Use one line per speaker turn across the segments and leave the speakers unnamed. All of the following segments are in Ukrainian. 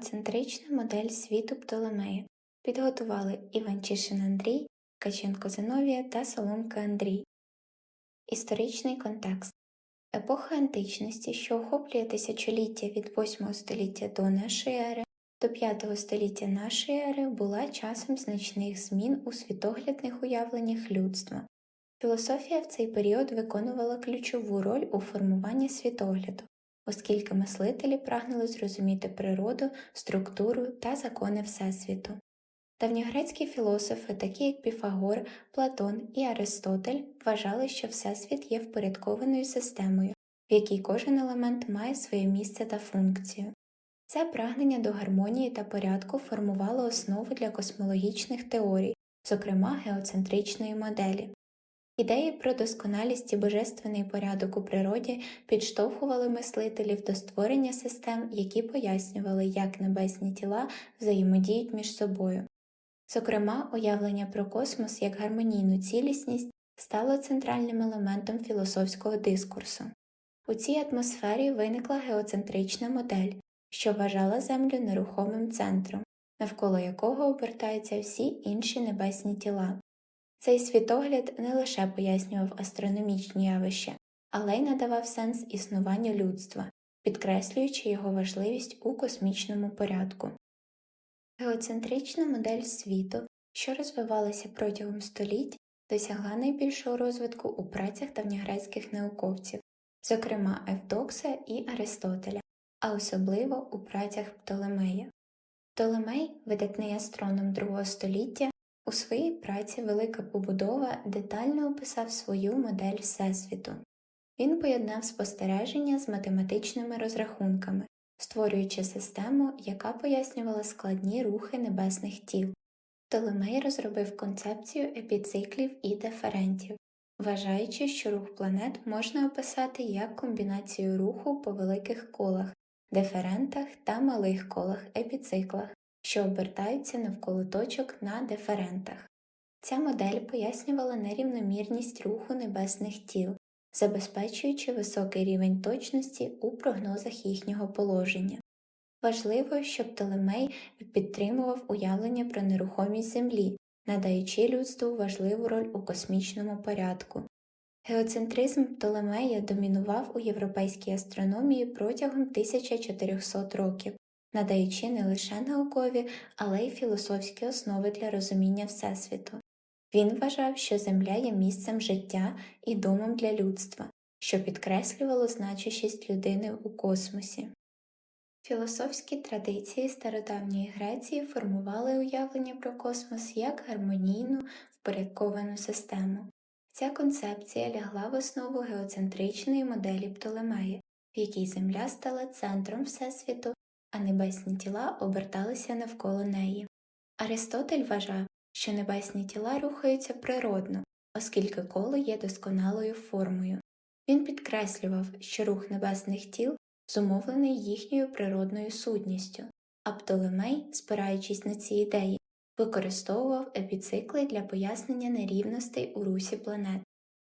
геоцентрична модель світу Птолемея. Підготували Іванчишин Андрій, Каченко Зиновія та Соломка Андрій. Історичний контекст Епоха античності, що охоплює тисячоліття від 8 століття до нашої ери до 5 століття нашої ери, була часом значних змін у світоглядних уявленнях людства. Філософія в цей період виконувала ключову роль у формуванні світогляду, оскільки мислителі прагнули зрозуміти природу, структуру та закони Всесвіту. Давньогрецькі філософи, такі як Піфагор, Платон і Аристотель, вважали, що Всесвіт є впорядкованою системою, в якій кожен елемент має своє місце та функцію. Це прагнення до гармонії та порядку формувало основу для космологічних теорій, зокрема геоцентричної моделі. Ідеї про досконалість і божественний порядок у природі підштовхували мислителів до створення систем, які пояснювали, як небесні тіла взаємодіють між собою. Зокрема, уявлення про космос як гармонійну цілісність стало центральним елементом філософського дискурсу. У цій атмосфері виникла геоцентрична модель, що вважала Землю нерухомим центром, навколо якого обертаються всі інші небесні тіла. Цей світогляд не лише пояснював астрономічні явища, але й надавав сенс існуванню людства, підкреслюючи його важливість у космічному порядку. Геоцентрична модель світу, що розвивалася протягом століть, досягла найбільшого розвитку у працях давньогрецьких науковців, зокрема Евдокса і Аристотеля, а особливо у працях Птолемея. Птолемей, видатний астроном другого століття, у своїй праці Велика побудова детально описав свою модель Всесвіту. Він поєднав спостереження з математичними розрахунками, створюючи систему, яка пояснювала складні рухи небесних тіл. Птолемей розробив концепцію епіциклів і деферентів, вважаючи, що рух планет можна описати як комбінацію руху по великих колах, деферентах та малих колах епіциклах, що обертаються навколо точок на деферентах. Ця модель пояснювала нерівномірність руху небесних тіл, забезпечуючи високий рівень точності у прогнозах їхнього положення. Важливо, щоб Птолемей підтримував уявлення про нерухомість Землі, надаючи людству важливу роль у космічному порядку. Геоцентризм Птолемея домінував у європейській астрономії протягом 1400 років, надаючи не лише наукові, але й філософські основи для розуміння Всесвіту. Він вважав, що Земля є місцем життя і домом для людства, що підкреслювало значущість людини у космосі. Філософські традиції стародавньої Греції формували уявлення про космос як гармонійну, впорядковану систему. Ця концепція лягла в основу геоцентричної моделі Птолемея, в якій Земля стала центром Всесвіту, а небесні тіла оберталися навколо неї. Аристотель вважав, що небесні тіла рухаються природно, оскільки коло є досконалою формою. Він підкреслював, що рух небесних тіл зумовлений їхньою природною сутністю, а Птолемей, спираючись на ці ідеї, використовував епіцикли для пояснення нерівностей у русі планет,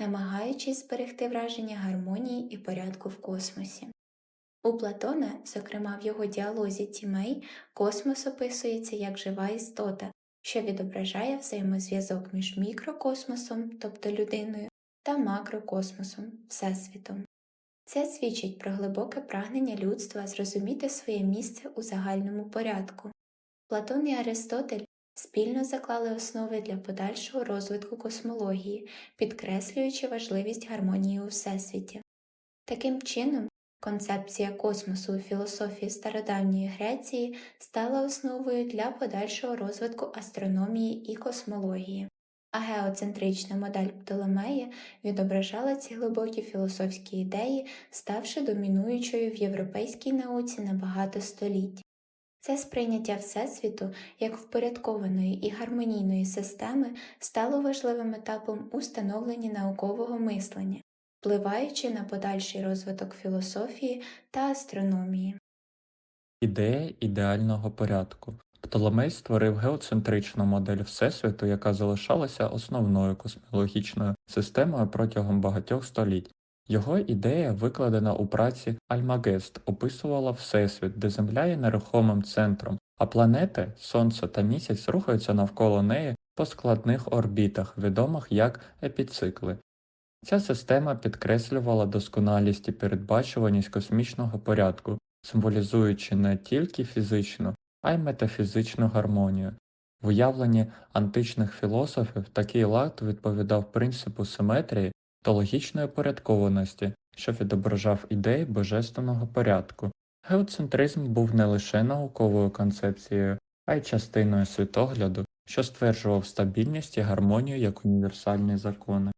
намагаючись зберегти враження гармонії і порядку в космосі. У Платона, зокрема в його діалозі Тімей, космос описується як жива істота, що відображає взаємозв'язок між мікрокосмосом, тобто людиною, та макрокосмосом, Всесвітом. Це свідчить про глибоке прагнення людства зрозуміти своє місце у загальному порядку. Платон і Аристотель спільно заклали основи для подальшого розвитку космології, підкреслюючи важливість гармонії у Всесвіті. Таким чином, концепція космосу у філософії стародавньої Греції стала основою для подальшого розвитку астрономії і космології а геоцентрична модель Птолемея відображала ці глибокі філософські ідеї, ставши домінуючою в європейській науці на багато століть. Це сприйняття Всесвіту як впорядкованої і гармонійної системи стало важливим етапом у становленні наукового мислення, впливаючи на подальший розвиток філософії та астрономії.
Ідея ідеального порядку. Птоломей створив геоцентричну модель Всесвіту, яка залишалася основною космологічною системою протягом багатьох століть. Його ідея, викладена у праці Альмагест, описувала Всесвіт, де Земля є нерухомим центром, а планети, Сонце та Місяць рухаються навколо неї по складних орбітах, відомих як епіцикли. Ця система підкреслювала досконалість і передбачуваність космічного порядку, символізуючи не тільки фізичну, а й метафізичну гармонію. В уявленні античних філософів такий лад відповідав принципу симетрії та логічної порядкованості, що відображав ідеї божественного порядку. Геоцентризм був не лише науковою концепцією, а й частиною світогляду, що стверджував стабільність і гармонію як універсальні закони.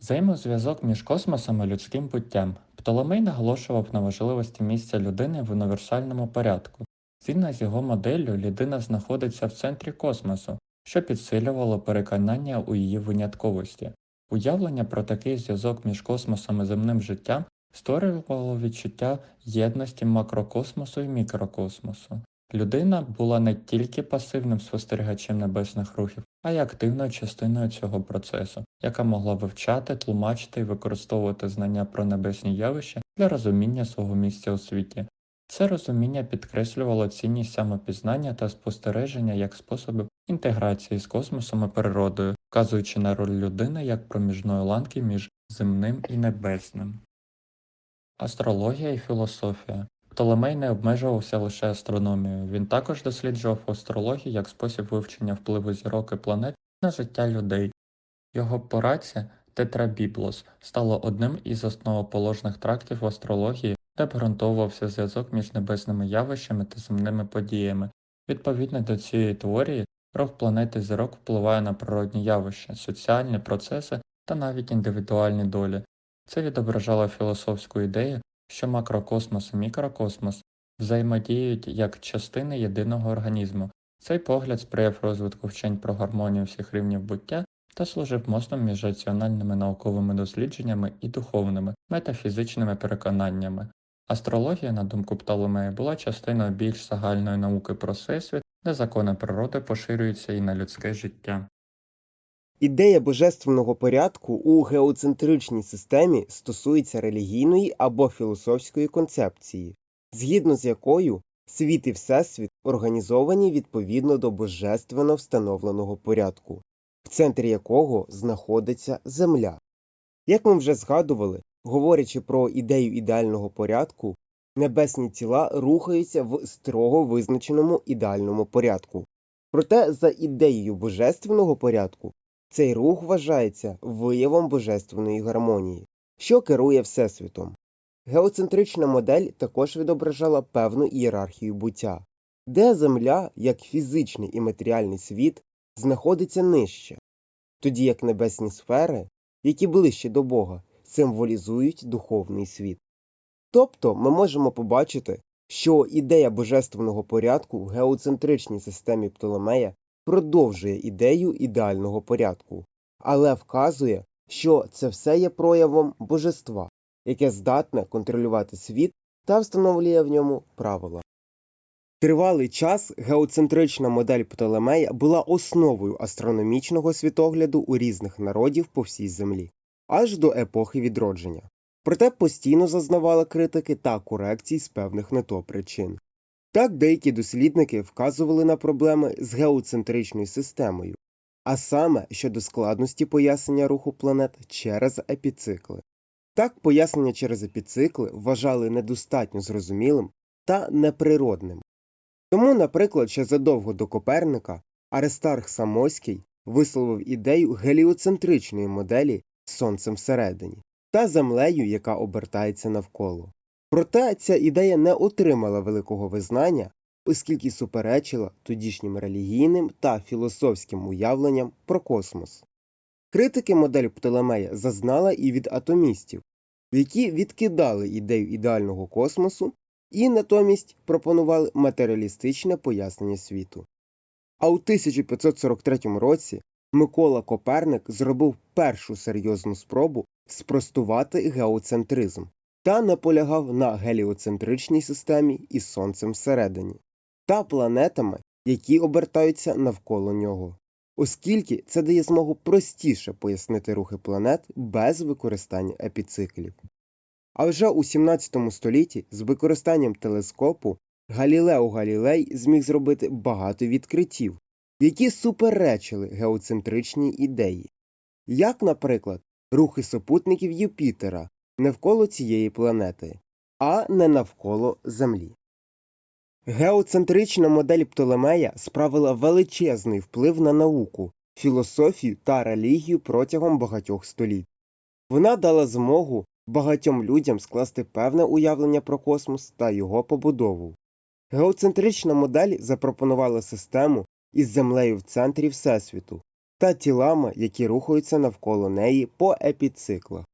Взаємозв'язок між космосом і людським буттям Птоломей наголошував на важливості місця людини в універсальному порядку. Згідно з його моделлю, людина знаходиться в центрі космосу, що підсилювало переконання у її винятковості. Уявлення про такий зв'язок між космосом і земним життям створювало відчуття єдності макрокосмосу і мікрокосмосу. Людина була не тільки пасивним спостерігачем небесних рухів, а й активною частиною цього процесу, яка могла вивчати, тлумачити і використовувати знання про небесні явища для розуміння свого місця у світі. Це розуміння підкреслювало цінність самопізнання та спостереження як способи інтеграції з космосом і природою, вказуючи на роль людини як проміжної ланки між земним і небесним. Астрологія і філософія Птолемей не обмежувався лише астрономією, він також досліджував астрологію як спосіб вивчення впливу зірок і планет на життя людей. Його праця Тетрабіблос стало одним із основоположних трактів в астрології, де обґрунтовувався зв'язок між небесними явищами та земними подіями. Відповідно до цієї теорії, рух планети зірок впливає на природні явища, соціальні процеси та навіть індивідуальні долі. Це відображало філософську ідею, що макрокосмос і мікрокосмос взаємодіють як частини єдиного організму. Цей погляд сприяв розвитку вчень про гармонію всіх рівнів буття та служив мостом між раціональними науковими дослідженнями і духовними, метафізичними переконаннями. Астрологія, на думку Птолемея, була частиною більш загальної науки про всесвіт, де закони природи поширюються і на людське життя.
Ідея божественного порядку у геоцентричній системі стосується релігійної або філософської концепції, згідно з якою світ і всесвіт організовані відповідно до божественно встановленого порядку, в центрі якого знаходиться Земля. Як ми вже згадували, говорячи про ідею ідеального порядку, небесні тіла рухаються в строго визначеному ідеальному порядку. Проте за ідеєю божественного порядку цей рух вважається виявом божественної гармонії, що керує Всесвітом. Геоцентрична модель також відображала певну ієрархію буття, де Земля, як фізичний і матеріальний світ, знаходиться нижче, тоді як небесні сфери, які ближче до Бога, символізують духовний світ. Тобто ми можемо побачити, що ідея божественного порядку в геоцентричній системі Птолемея продовжує ідею ідеального порядку, але вказує, що це все є проявом божества, яке здатне контролювати світ та встановлює в ньому правила. Тривалий час геоцентрична модель Птолемея була основою астрономічного світогляду у різних народів по всій землі, аж до епохи відродження. Проте постійно зазнавала критики та корекцій з певних не то причин. Так деякі дослідники вказували на проблеми з геоцентричною системою, а саме щодо складності пояснення руху планет через епіцикли. Так пояснення через епіцикли вважали недостатньо зрозумілим та неприродним. Тому, наприклад, ще задовго до Коперника Аристарх Самоський висловив ідею геліоцентричної моделі сонцем всередині та землею, яка обертається навколо. Проте ця ідея не отримала великого визнання, оскільки суперечила тодішнім релігійним та філософським уявленням про космос. Критики модель Птолемея зазнала і від атомістів, які відкидали ідею ідеального космосу і натомість пропонували матеріалістичне пояснення світу. А у 1543 році Микола Коперник зробив першу серйозну спробу спростувати геоцентризм та наполягав на геліоцентричній системі із сонцем всередині та планетами, які обертаються навколо нього. оскільки це дає змогу простіше пояснити рухи планет без використання епіциклів. А вже у 17 столітті з використанням телескопу Галілео Галілей зміг зробити багато відкриттів, які суперечили геоцентричній ідеї, як, наприклад, рухи супутників Юпітера навколо цієї планети, а не навколо Землі. Геоцентрична модель Птолемея справила величезний вплив на науку, філософію та релігію протягом багатьох століть. Вона дала змогу багатьом людям скласти певне уявлення про космос та його побудову. Геоцентрична модель запропонувала систему із землею в центрі Всесвіту та тілами, які рухаються навколо неї по епіциклах.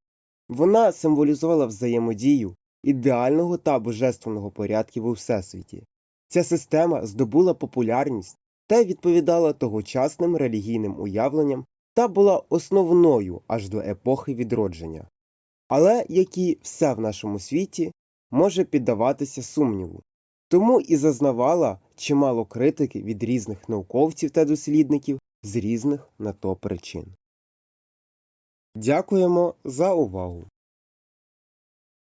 Вона символізувала взаємодію ідеального та божественного порядків у Всесвіті. Ця система здобула популярність та відповідала тогочасним релігійним уявленням та була основною аж до епохи відродження. Але, як і все в нашому світі, може піддаватися сумніву, тому і зазнавала чимало критики від різних науковців та дослідників з різних на то причин. Дякуємо за увагу!